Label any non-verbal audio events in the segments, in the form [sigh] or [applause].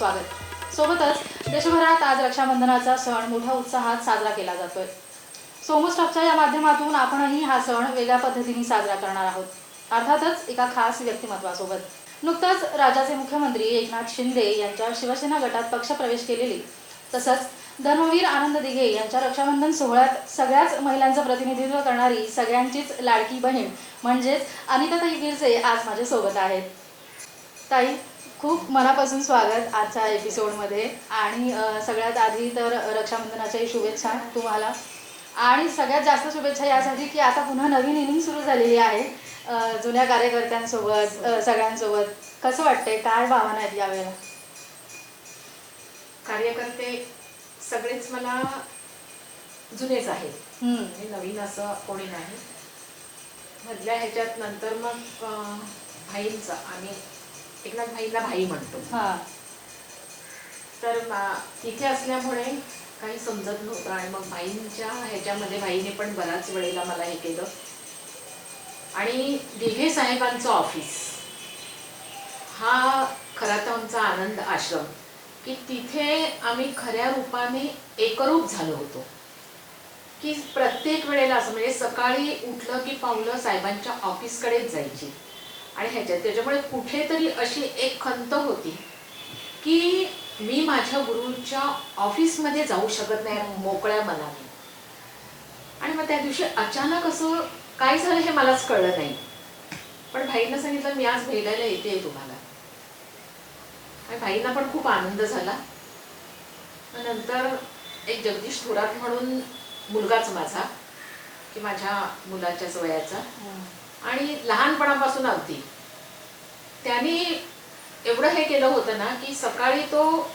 स्वागत. सोबतच देशभरात आज रक्षाबंधनाचा सण मोठ्या उत्साहात साजरा केला जातोय. सोमोस्टॉपच्या या माध्यमातून आपणही हा सण वेगळ्या पद्धतीने साजरा करणार आहोत. अर्थातच एका खास व्यक्तिमत्वासोबत. नुकताच राज्याचे मुख्यमंत्री एकनाथ शिंदे यांच्या शिवसेना गटात पक्षप्रवेश केलेली तसंच धर्मवीर आनंद दिघे यांच्या रक्षाबंधन सोहळ्यात सगळ्याच महिलांचं प्रतिनिधित्व करणारी सगळ्यांचीच लाडकी बहीण म्हणजेच अनिताताई गिरजे आज माझ्यासोबत आहेत. ताई खूप मनापासून स्वागत आजच्या एपिसोडमध्ये. आणि सगळ्यात आधी तर रक्षाबंधनाच्याही शुभेच्छा तुम्हाला. आणि सगळ्यात जास्त शुभेच्छा यासाठी की आता पुन्हा नवीन इनिंग सुरू झालेली आहे जुन्या कार्यकर्त्यांसोबत सगळ्यांसोबत. कसं वाटतंय? काय भावना आहेत यावेळेला? कार्यकर्ते सगळेच मला जुनेच आहेत. म्हणजे नवीन असं कोणी नाही. मधल्या ह्याच्यात नंतर मग भाईंचा आम्ही एकनाथ भाईंना भाई म्हणतो. हां. तर मा- तिथे असल्यामुळे काही समजत नव्हतं आणि मग भाईंच्या ह्याच्यामध्ये भाईने पण बऱ्याच वेळेला मला हे केलं. आणि दिघे साहेबांचं ऑफिस हा खरा तर आमचा आनंद आश्रम की तिथे आम्ही खऱ्या रूपाने एकरूप झालो होतो. की प्रत्येक वेळेला असं म्हणजे सकाळी उठलं की पावलं साहेबांच्या ऑफिसकडेच जायची. आणि ह्याच्यात त्याच्यामुळे कुठेतरी अशी एक खंत होती की मी माझ्या गुरुच्या ऑफिसमध्ये जाऊ शकत नाही मोकळ्या मनाने. आणि मग त्या दिवशी अचानक असं काय झालं हे मलाच कळलं नाही. पण भाईंना सांगितलं मी आज भेटायला येते तुम्हाला. आणि भाईंना पण खूप आनंद झाला. मग नंतर एक जगदीश थोरात म्हणून मुलगाच माझा की माझ्या मुलाच्याच वयाचा. आणि लहानपणापासून अगदी. त्यांनी एवढं हे केलं होतं ना की सकाळी तो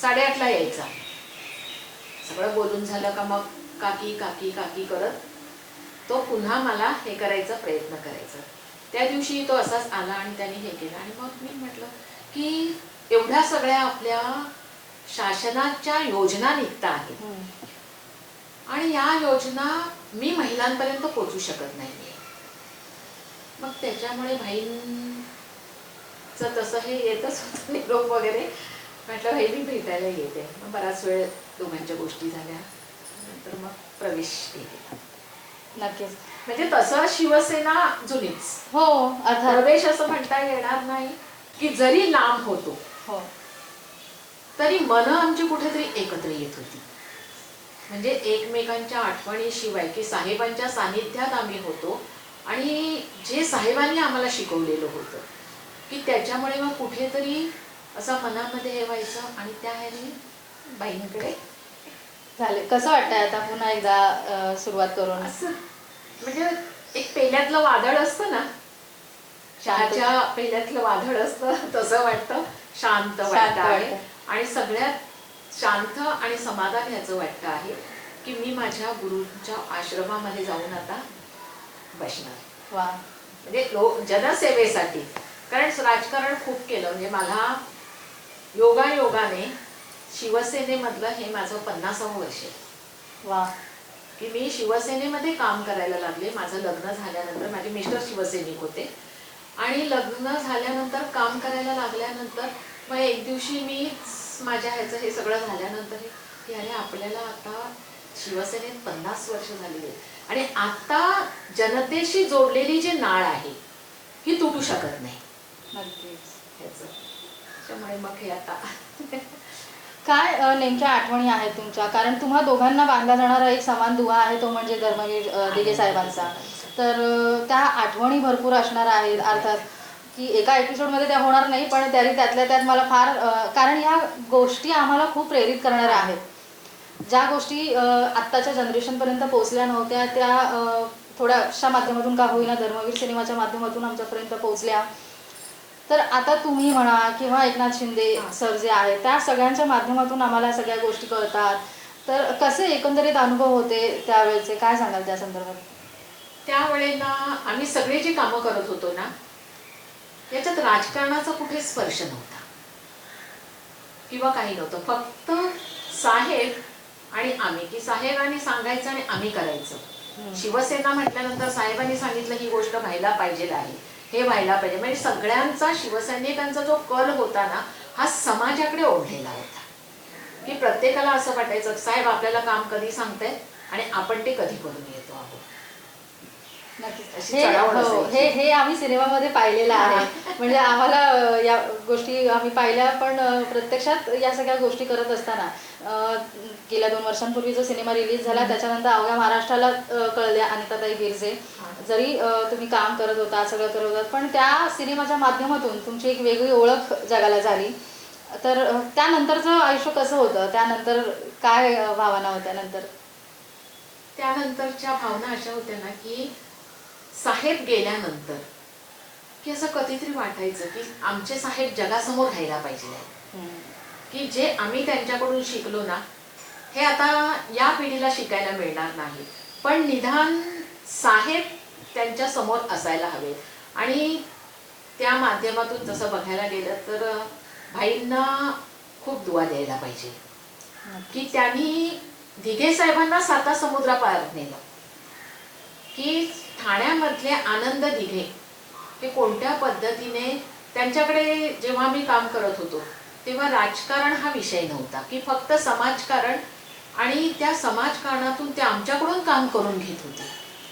साडेआठला यायचा. सगळं बोलून झालं का मग काकी काकी काकी करत तो पुन्हा मला हे करायचा प्रयत्न करायचा. त्या दिवशी तो असाच आला आणि त्याने हे केलं. आणि मग मी म्हटलं की एवढ्या सगळ्या आपल्या शासनाच्या योजना निघता आहेत. आणि या योजना मी महिलांपर्यंत पोहोचू शकत नाहीये मग त्याच्यामुळे भाईंचं तसं हे येतच होतं निरोप वगैरे. म्हटलं भाई मी भेटायला येते. मग बराच वेळ दोघांच्या गोष्टी झाल्या. नंतर मग प्रवेश केला. नक्कीच. म्हणजे तसं शिवसेना जुनीच. हो अर्थात प्रवेश असं म्हणता येणार नाही की जरी लांब होतो हो. तरी मन आमची कुठेतरी एकत्र येत होती. म्हणजे एकमेकांच्या आठवणीशिवाय की साहेबांच्या सानिध्यात आम्ही होतो आणि जे साहेबांनी आम्हाला शिकवलेलं होतं की त्याच्यामुळे मग कुठेतरी असं मनामध्ये हे व्हायचं आणि त्या ह्याने बाईंकडे झाले. कसं वाटतंय आता पुन्हा एकदा सुरुवात करून? असं म्हणजे एक पेल्यातलं वादळ असतं ना चहाच्या पेल्यातलं वादळ असतं तसं वाटतं. शांत वाटतं आहे. आणि सगळ्यात शांत आणि समाधान ह्याचं वाटतं आहे की मी माझ्या गुरुच्या आश्रमामध्ये जाऊन आता बसणार. वा. म्हणजे लोक जनसेवेसाठी. कारण राजकारण खूप केलं. म्हणजे मला योगा योगाने शिवसेनेमधलं हे माझं पन्नासावं वर्ष आहे. वा. की मी शिवसेनेमध्ये काम करायला लागले. माझं लग्न झाल्यानंतर माझे मिस्टर शिवसैनिक होते. आणि लग्न झाल्यानंतर काम करायला लागल्यानंतर मग एक दिवशी मी माझ्या ह्याचं हे सगळं झाल्यानंतर हे की अरे आपल्याला आता शिवसेनेत पन्नास वर्ष झालेली आहेत. आणि आता जनतेशी जोडलेली जी नाळ आहे ही तुटू शकत नाही. त्यामुळे मग हे आता. काय नेमक्या आठवणी आहेत तुमच्या? कारण तुम्हा दोघांना बांधला जाणारा एक समान दुवा आहे तो म्हणजे धर्मवीर दिघे साहेबांचा. तर त्या आठवणी भरपूर असणार आहेत. अर्थात की एका एपिसोडमध्ये त्या होणार नाही पण तरी त्यातल्या त्यात मला फार कारण ह्या गोष्टी आम्हाला खूप प्रेरित करणाऱ्या आहेत. ज्या गोष्टी आत्ताच्या जनरेशनपर्यंत पोहोचल्या नव्हत्या त्या अ, थोड्याशा माध्यमातून का होईना धर्मवीर सिनेमाच्या माध्यमातून आमच्यापर्यंत पोहोचल्या. तर आता तुम्ही म्हणा किंवा एकनाथ शिंदे. सर जे आहेत त्या सगळ्यांच्या माध्यमातून आम्हाला सगळ्या गोष्टी कळतात. तर कसे एकंदरीत अनुभव होते त्यावेळेचे? काय सांगाल त्या संदर्भात? त्यावेळेला आम्ही सगळे जे कामं करत होतो ना याच्यात राजकारणाचा कुठे स्पर्श नव्हता. किंवा काही नव्हतं. फक्त साहेब आणि आम्ही की साहेबांनी सांगायचं आणि आम्ही करायचं. शिवसेना म्हटल्यानंतर साहेबांनी सांगितलं ही गोष्ट व्हायला पाहिजे आहे. हे व्हायला पाहिजे. म्हणजे सगळ्यांचा शिवसैनिकांचा जो कल होता ना हा समाजाकडे ओढलेला होता. की प्रत्येकाला असं वाटायचं साहेब आपल्याला काम कधी सांगतायत? आणि आपण ते कधी करून येतो हे हो. हे हे आम्ही सिनेमामध्ये पाहिलेलं आहे. म्हणजे आम्हाला या गोष्टी आम्ही पाहिल्या पण प्रत्यक्षात या सगळ्या गोष्टी करत असताना गेल्या दोन वर्षांपूर्वी जो सिनेमा रिलीज झाला त्याच्यानंतर अवघ्या महाराष्ट्राला कळल्या अनिताताई गिरजे. जरी तुम्ही काम करत होता सगळं करत होतात पण त्या सिनेमाच्या माध्यमातून तुमची एक वेगळी ओळख जगाला झाली. तर त्यानंतरचं आयुष्य कसं होतं? त्यानंतर काय भावना होत्या नंतर? त्यानंतरच्या भावना अशा होत्या ना की साहेब गेल्यानंतर की असं कधीतरी वाटायचं की आमचे साहेब जगासमोर राहायला पाहिजे. की जे आम्ही त्यांच्याकडून शिकलो ना हे आता या पिढीला शिकायला मिळणार नाही. पण निधान साहेब त्यांच्यासमोर असायला हवे. आणि त्या माध्यमातून जसं बघायला गेलं तर भाईंना खूप दुवा द्यायला पाहिजे. की त्यांनी दिघे साहेबांना साता समुद्रापार नेलं. की ठाण्यामधले आनंद दिघे हे कोणत्या पद्धतीने त्यांच्याकडे जेव्हा मी काम करत होतो तेव्हा राजकारण हा विषय नव्हता की फक्त समाजकारण आणि त्या समाजकारणातून ते आमच्याकडून काम करून घेत होते.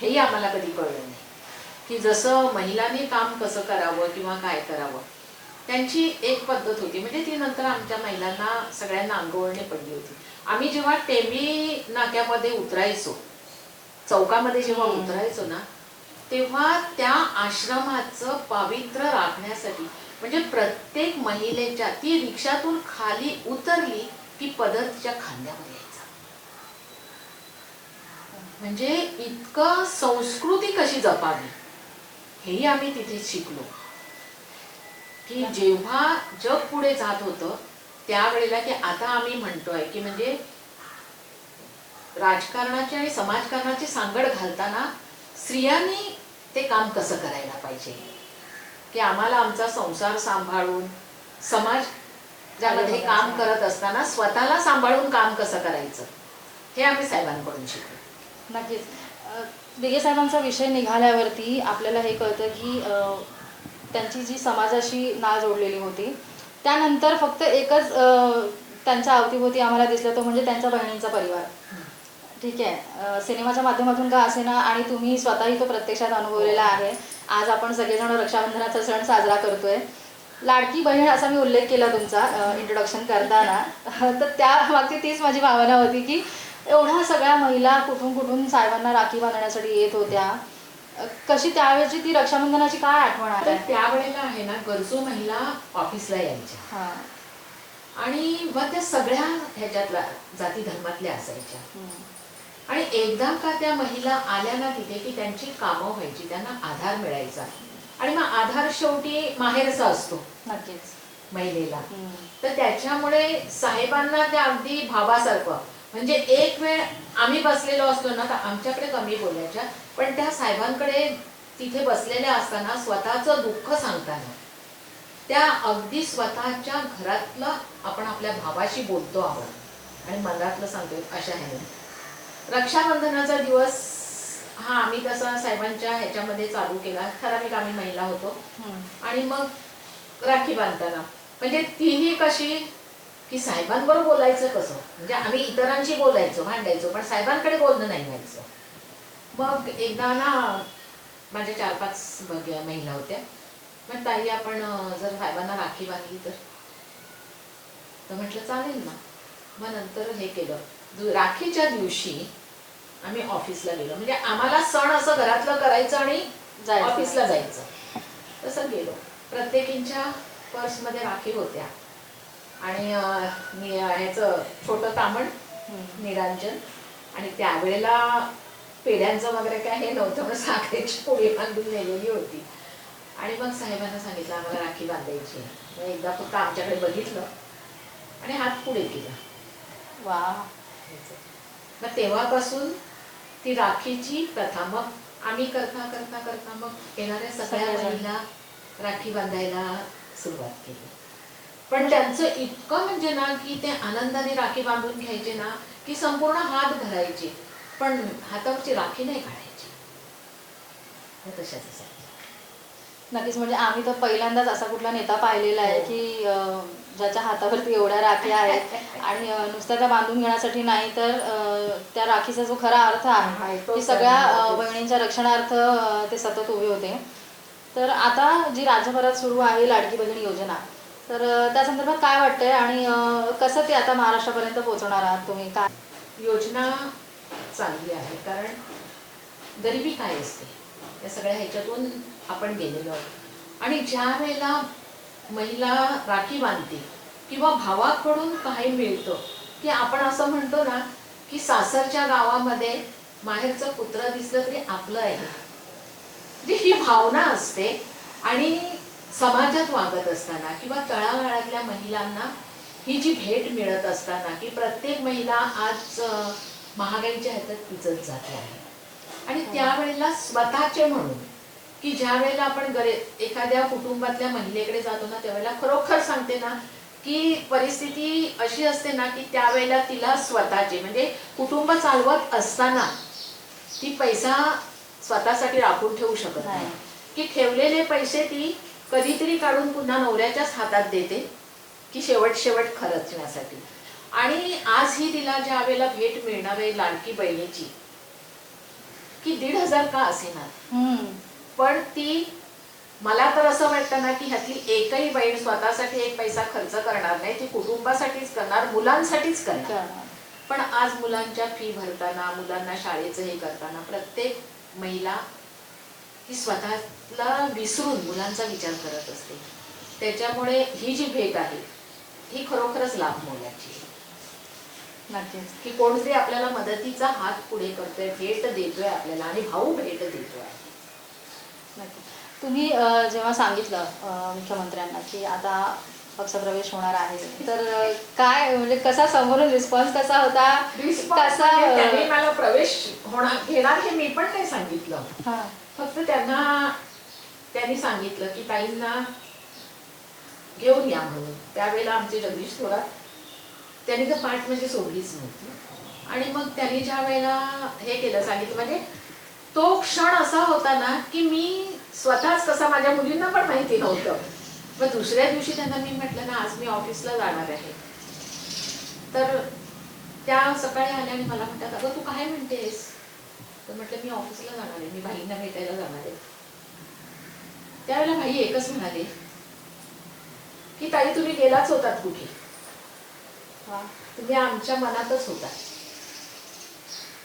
हेही आम्हाला कधी कळलं नाही. की जसं महिलांनी काम कसं करावं किंवा काय करावं त्यांची एक पद्धत होती. म्हणजे ती नंतर आमच्या महिलांना सगळ्यांना अंगवळणी पडली होती. आम्ही जेव्हा टेंबी नाक्यामध्ये उतरायचो चौकामध्ये जेव्हा. उतरायचो ना तेव्हा त्या आश्रमाचं पावित्र्य राखण्यासाठी म्हणजे प्रत्येक महिलेच्या ती रिक्षातून खाली उतरली की पदर तिच्या खांद्यावर यायचा. म्हणजे इतकं संस्कृती कशी जपावी हेही आम्ही तिथे शिकलो. की जेव्हा जग पुढे जात होतं त्यावेळेला की आता आम्ही म्हणतोय की म्हणजे राजकारणाची आणि समाजकारणाची सांगड घालताना स्त्रियांनी ते काम कसं करायला पाहिजे? की आम्हाला आमचा संसार सांभाळून समाज ज्यामध्ये काम करत असताना स्वतःला सांभाळून काम कसं करायचं? हे आम्ही साहेबांकडून शिकलो. नक्कीच. दिघे साहेबांचा विषय निघाल्यावरती आपल्याला हे कळतं की त्यांची जी समाजाशी नाळ जोडलेली होती त्यानंतर फक्त एकच त्यांच्या अवतीभोवती आम्हाला दिसलं तो म्हणजे त्यांच्या बहिणींचा परिवार. ठीक आहे. सिनेमाच्या माध्यमातून का असेना आणि तुम्ही स्वतःही तो प्रत्यक्षात अनुभवलेला आहे. आज आपण सगळेजण रक्षाबंधनाचा सण साजरा करतोय. लाडकी बहीण असा मी उल्लेख केला तुमचा इंट्रोडक्शन करताना. [laughs] तर त्या मागची तीच माझी भावना होती की एवढ्या सगळ्या महिला कुठून कुठून साहेबांना राखी बांधण्यासाठी येत होत्या. कशी त्यावेळेची ती रक्षाबंधनाची काय आठवण आहे? त्यावेळेला आहे ना गरजू महिला ऑफिसला यायच्या. हां. आणि मग त्या सगळ्या ह्याच्यातल्या जाती धर्मातल्या असायच्या. आणि एकदा का त्या महिला आल्या ना तिथे की त्यांची कामं व्हायची त्यांना आधार मिळायचा. आणि मग आधार शेवटी माहेरचा असतो. नक्कीच. महिलेला. तर त्याच्यामुळे साहेबांना ते अगदी भावासारखं. म्हणजे एक वेळ आम्ही बसलेलो असतो ना तर आमच्याकडे कमी बोलायच्या पण त्या साहेबांकडे तिथे बसलेल्या असताना स्वतःचं दुःख सांगताना त्या अगदी स्वतःच्या घरातलं आपण आपल्या भावाशी बोलतो आहोत. आणि मनातलं सांगतोय अशा ह्याने. रक्षाबंधनाचा दिवस हा आम्ही तसा साहेबांच्या ह्याच्यामध्ये चालू केला. ठराविक आम्ही महिला होतो. आणि मग राखी बांधताना. म्हणजे तीही कशी की साहेबांबरोबर बोलायचं कसं? म्हणजे आम्ही इतरांशी बोलायचो भांडायचो पण साहेबांकडे बोलणं नाही व्हायचं. मग एकदा ना माझ्या चार पाच बघ- महिला होत्या. मग ताई आपण जर साहेबांना राखी बांधली तर म्हटलं चालेल ना. मग नंतर हे केलं. राखीच्या दिवशी आम्ही ऑफिसला गेलो. म्हणजे आम्हाला सण असं घरातलं करायचं आणि. ऑफिसला जायचं. तसं गेलो. प्रत्येकींच्या पर्समध्ये राखी होत्या. आणि नि- ह्याचं छोटं तामण. निरांजन. आणि त्यावेळेला पेढ्यांचं वगैरे काय हे नव्हतं मग साखरेची पोळी बांधून नेलेली होती. आणि मग साहेबांना सांगितलं आम्हाला राखी बांधायची. मग एकदा फक्त आमच्याकडे बघितलं आणि हात पुढे केला. वा. मग तेव्हापासून ती राखीची प्रथा मग आम्ही करता करता करता मग येणाऱ्या सगळ्या. महिला राखी बांधायला सुरुवात केली पण त्यांचं इतकं म्हणजे ना की ते आनंदाने राखी बांधून घ्यायचे ना की संपूर्ण हात भरायचे पण हातावरची राखी नाही काढायची तशाच असायच्या नक्कीच म्हणजे आम्ही तर पहिल्यांदाच असा कुठला नेता पाहिलेला आहे हो. की अं, ज्याच्या हातावरती एवढ्या राखी आहेत आणि नुसत्या त्या बांधून घेण्यासाठी नाही तर त्या राखीचा जो खरा अर्थ आहे की सगळ्या. बहिणींच्या रक्षणार्थ ते सतत उभे होते. तर आता जी राज्यभरात सुरू आहे लाडकी बहीण योजना तर त्या संदर्भात काय वाटतंय आणि कसं ते आता महाराष्ट्रापर्यंत पोहोचवणार आहात तुम्ही? काय? योजना चांगली आहे कारण गरिबी काय असते? या सगळ्या ह्याच्यातून आपण गेलेलो आहोत. आणि ज्या वेळेला महिला राखी बांधते किंवा भावाकडून काही मिळतं की आपण असं म्हणतो ना की सासरच्या गावामध्ये माहेरचं पुत्र दिसलं तरी आपलं आहे. म्हणजे ही भावना असते आणि समाजात वागत असताना किंवा तळागाळातल्या महिलांना ही जी भेट मिळत असताना की प्रत्येक महिला आज महागाईच्या ह्याच्यात पिचत जाते आहे. आणि त्यावेळेला स्वतःचे म्हणून की ज्या वेळेला आपण गरे एखाद्या कुटुंबातल्या महिलेकडे जातो ना त्यावेळेला खरोखर सांगते ना की परिस्थिती अशी असते ना की त्यावेळेला तिला स्वतःचे म्हणजे कुटुंब चालवत असताना ती पैसा स्वतःसाठी राखून ठेवू शकत नाही. की ठेवलेले पैसे ती कधीतरी काढून पुन्हा नवऱ्याच्याच हातात देते की शेवट शेवट खर्चण्यासाठी आणि आज ही तिला ज्या वेळेला भेट मिळणार आहे लाडकी बहिणीची की दीड हजार का असेना. पण ती मला तर असं वाटतं ना की ह्यातली एकही बहीण स्वतःसाठी एक पैसा खर्च करणार नाही ती कुटुंबासाठीच करणार मुलांसाठीच करणार. पण आज मुलांच्या फी भरताना मुलांना शाळेचं हे करताना प्रत्येक महिला ही स्वतःला विसरून मुलांचा विचार करत असते त्याच्यामुळे ही जी भेट आहे ही खरोखरच लाभ मोलाची आहे. नक्कीच की कोणतरी आपल्याला मदतीचा हात पुढे करतोय भेट देतोय आपल्याला आणि भाऊ भेट देतोय तुम्ही जेव्हा सांगितलं मुख्यमंत्र्यांना की आता पक्षप्रवेश होणार आहे तर काय म्हणजे कसा समोरून रिस्पॉन्स कसा होता? कसा म्हणजे मला प्रवेश होणार घेणार हे मी पण नाही सांगितलं. हा, फक्त त्यांना त्यांनी सांगितलं की ताईंना घेऊन या म्हणून. त्यावेळेला आमचे जगदीश थोरात त्यांनी तर पाठ म्हणजे सोडलीच नव्हती. आणि मग त्यांनी ज्या वेळेला हे केलं सांगितलं म्हणजे तो क्षण असा होता ना की मी स्वतःच कसा माझ्या मुलींना पण माहिती नव्हतं. मग दुसऱ्या दिवशी त्यांना मी म्हटलं ना आज मी ऑफिसला जाणार आहे. तर त्या सकाळी आल्या आणि मला म्हणतात अगं तू काय म्हणतेस? तर म्हटलं मी ऑफिसला जाणार आहे. मी भाईंना भेटायला जाणार आहे. त्यावेळेला भाई एकच म्हणाले की ताई तुम्ही गेलाच होतात कुठे? हा. तुम्ही आमच्या मनातच होता.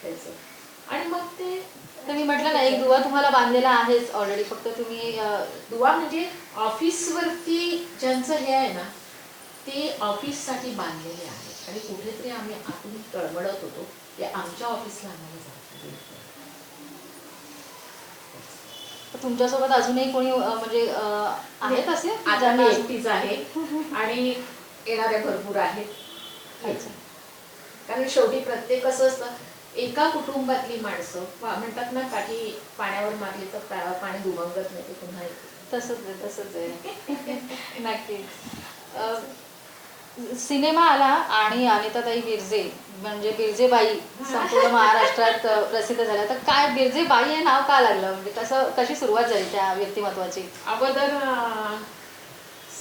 त्याचं. आणि मग ते तर मी म्हटलं ना एक दुवा तुम्हाला बांधलेला आहेच ऑलरेडी फक्त तुम्ही अ, दुवा म्हणजे ऑफिसवरती ज्यांचं हे आहे ना ते ऑफिससाठी बांधलेले आहेत आणि कुठेतरी आम्ही आतून तळमळत होतो ते आमच्या ऑफिसला आम्हाला जायचं तुमच्यासोबत अजूनही कोणी अ, म्हणजे अ, आहेत असे? आता मी ज्यांना- एकटीच आहे. आणि येणाऱ्या भरपूर आहेत. अच्छा. कारण शेवटी प्रत्येक कसं असतं एका कुटुंबातली माणसं म्हणतात ना काठी पाण्यावर मारली तर पाणी दुमंगत नाही ते पुन्हा. तसंच आहे तसंच आहे. [laughs] नक्कीच. सिनेमा आला आणि अनिताताई बिरजे म्हणजे बिरजेबाई संपूर्ण महाराष्ट्रात प्रसिद्ध झाल्या. तर काय बिरजेबाई हे नाव का लागलं? म्हणजे कसं कशी सुरुवात झाली त्या व्यक्तिमत्वाची? अगोदर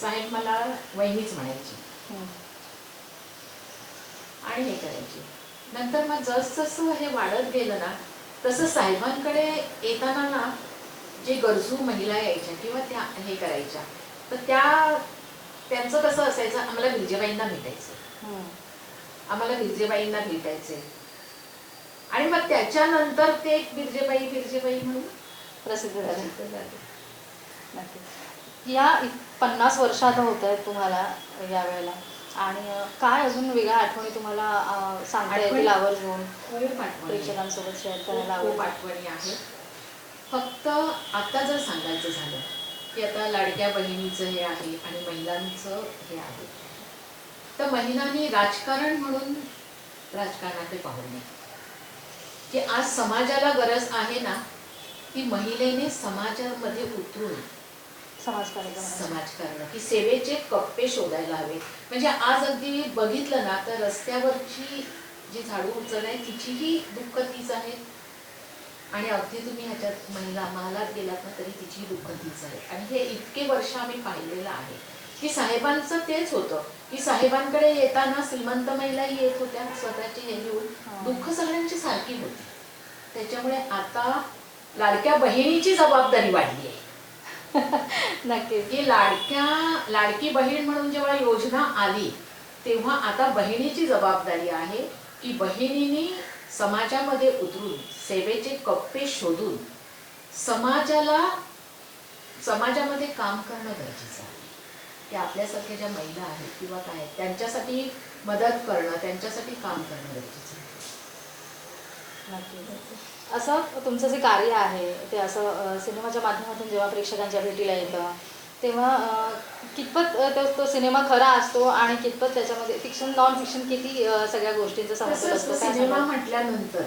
साहेब मला वहिनीच म्हणायची. आणि हे करायची. नंतर मग जसजसं हे वाढत गेलं ना तसं साहेबांकडे येताना ना जे गरजू महिला यायच्या किंवा त्या हे करायच्या तर त्या त्यांचं कसं असायचं आम्हाला विजयबाईंना भेटायचं. आम्हाला बिरजेबाईंना भेटायचे. आणि मग त्याच्यानंतर ते एक बिरजेबाई बिरजेबाई म्हणून प्रसिद्ध झाले. नक्की या पन्नास वर्ष आता होत आहेत तुम्हाला या वेळेला आणि काय अजून वेगळ्या आठवणी तुम्हाला सांगता येतील? आवर्जून. प्रेक्षकांसोबत शेअर करायला खूप आठवणी आहेत. फक्त आता जर सांगायचं झालं की आता लाडक्या बहिणीचं हे आहे आणि महिलांचं हे आहे. तर महिलांनी राजकारण म्हणून राजकारणाकडे पाहू नये. की आज समाजाला गरज आहे ना ती महिलेने समाजामध्ये उतरून समाजकार्य करण्याची. समाज करणं की सेवेचे कप्पे शोधायला हवे. म्हणजे आज अगदी बघितलं ना तर रस्त्यावरची जी झाडू उचल आहे तिचीही दुःख तीच आहे. आणि अगदी तुम्ही ह्याच्यात महिला महालात गेलात ना तरी तिची दुःख तीच आहे. आणि हे इतके वर्ष आम्ही पाहिलेलं आहे. की साहेबांचं तेच होतं. की साहेबांकडे येताना श्रीमंत महिलाही येत होत्या स्वतःची हे घेऊन. हा. दुःख सगळ्यांची सारखी होती. त्याच्यामुळे आता लाडक्या बहिणीची जबाबदारी वाढली आहे. [laughs] नक्कीच. की लाडक्या लाडकी बहीण म्हणून जेव्हा योजना आली तेव्हा आता बहिणीची जबाबदारी आहे की बहिणीने समाजामध्ये उतरून सेवेचे कप्पे शोधून समाजाला समाजामध्ये काम करणं गरजेचं आहे. की आपल्यासारख्या ज्या महिला आहेत किंवा काय आहेत, त्यांच्यासाठी मदत करणं त्यांच्यासाठी काम करणं गरजेचं आहे. नक्की असं तुमचं जे कार्य आहे ते असं सिनेमाच्या माध्यमातून जेव्हा प्रेक्षकांच्या भेटीला येतं तेव्हा कितपत तो तो सिनेमा खरा असतो आणि कितपत त्याच्यामध्ये फिक्शन नॉन फिक्शन किती सगळ्या गोष्टींचा समतोल तसं असतो सिनेमा? म्हटल्यानंतर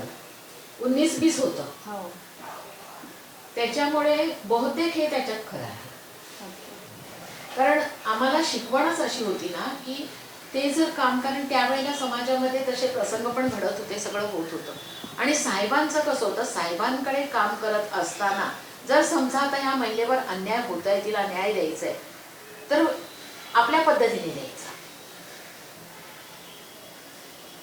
उन्नीस बीस होतं हो त्याच्यामुळे बहुतेक हे त्याच्यात खरं आहे. कारण आम्हाला शिकवणच अशी होती ना की ते जर काम कारण त्यावेळेला समाजामध्ये तसे प्रसंग पण घडत होते सगळं होत होतं. आणि साहेबांचं कसं होतं साहेबांकडे काम करत असताना जर समजा आता ह्या महिलेवर अन्याय होत आहे तिला न्याय द्यायचा आहे तर आपल्या पद्धतीने द्यायचा.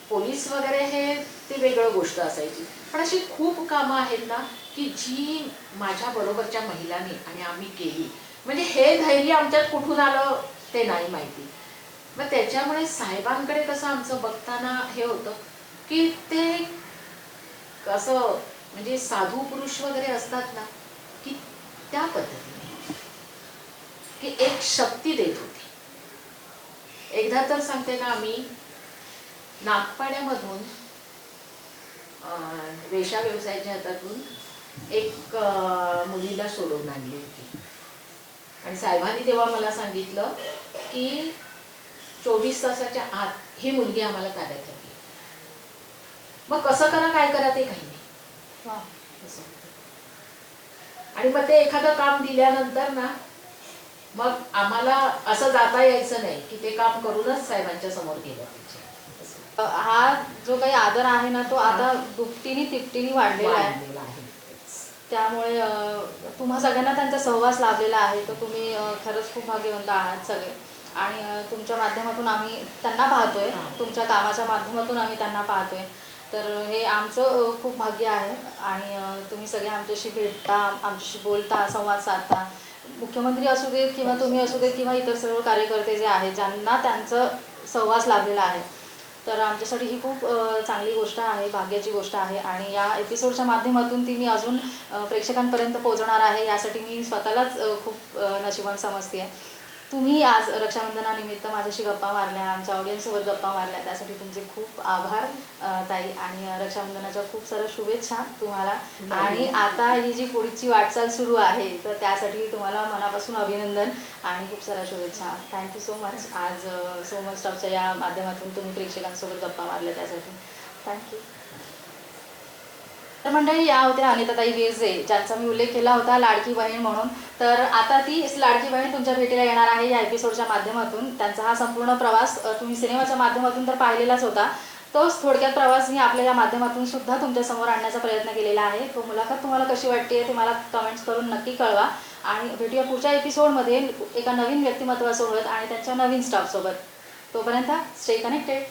पोलीस वगैरे हे ते वेगळं गोष्ट असायची. पण अशी खूप कामं आहेत ना की जी माझ्या बरोबरच्या महिलांनी आणि आम्ही केली. म्हणजे हे धैर्य आमच्यात कुठून आलं ते नाही माहिती. मग त्याच्यामुळे साहेबांकडे कसं आमचं बघताना हे होतं की ते कसं म्हणजे साधू पुरुष वगैरे असतात ना की त्या पद्धतीने की एक शक्ती देत होती. एकदा तर सांगते ना आम्ही नागपाड्यामधून रेषा वेशा व्यवसायाच्या हातातून एक मुलीला सोडवून आणली होती. आणि साहेबांनी तेव्हा मला सांगितलं की चोवीस तासाच्या आत ही मुलगी आम्हाला ताब्यात हवी मग कसं करा काय करा ते काही नाही. आणि मग ते एखादं काम दिल्यानंतर ना मग आम्हाला असं जाता यायचं नाही की ते काम करूनच साहेबांच्या समोर गेलं पाहिजे. हा जो काही आदर आहे ना तो आता दुपटीने तिपटीने वाढलेला आहे. त्यामुळे तुम्हा सगळ्यांना त्यांचा सहवास लाभलेला आहे. तर तुम्ही खरंच खूप भाग्यवंत आहात सगळे. आणि तुमच्या माध्यमातून आम्ही त्यांना पाहतोय. तुमच्या कामाच्या माध्यमातून आम्ही त्यांना पाहतोय. तर हे आमचं खूप भाग्य आहे. आणि तुम्ही सगळे आमच्याशी भेटता आमच्याशी बोलता संवाद साधता. मुख्यमंत्री असू देत किंवा तुम्ही असू देत किंवा इतर सर्व कार्यकर्ते जे आहेत ज्यांना त्यांचं सहवास लाभलेला आहे. तर आमच्यासाठी ही खूप चांगली गोष्ट आहे भाग्याची गोष्ट आहे. आणि या एपिसोडच्या माध्यमातून ती मी अजून प्रेक्षकांपर्यंत पोहोचणार आहे. यासाठी मी स्वतःलाच खूप नशिबान समजते तुम्ही आज रक्षाबंधनानिमित्त माझ्याशी गप्पा मारल्या आमच्या ऑडियन्ससोबत गप्पा मारल्या. त्यासाठी तुमचे खूप आभार ताई. आणि रक्षाबंधनाच्या खूप साऱ्या शुभेच्छा तुम्हाला. आणि आता ही जी पुढची वाटचाल सुरू आहे तर त्यासाठी तुम्हाला मनापासून अभिनंदन आणि खूप साऱ्या शुभेच्छा. थँक्यू सो मच आज सो मच स्टॉपच्या या माध्यमातून तुम्ही प्रेक्षकांसोबत गप्पा मारल्या त्यासाठी. थँक्यू तर मंडळी या होत्या अनिताताई बिरजे ज्यांचा मी उल्लेख केला होता लाडकी बहीण म्हणून. तर आता ती लाडकी बहीण तुमच्या भेटीला येणार आहे या एपिसोडच्या माध्यमातून. त्यांचा हा संपूर्ण प्रवास तुम्ही सिनेमाच्या माध्यमातून तर पाहिलेलाच होता. तोच थोडक्यात प्रवास मी आपल्या या माध्यमातून सुद्धा तुमच्यासमोर आणण्याचा प्रयत्न केलेला आहे. तो मुलाखत तुम्हाला कशी वाटते ते मला कमेंट्स करून नक्की कळवा. आणि भेटूया पुढच्या एपिसोडमध्ये एका नवीन व्यक्तिमत्वासोबत आणि त्यांच्या नवीन स्टाफसोबत तोपर्यंत स्टे कनेक्टेड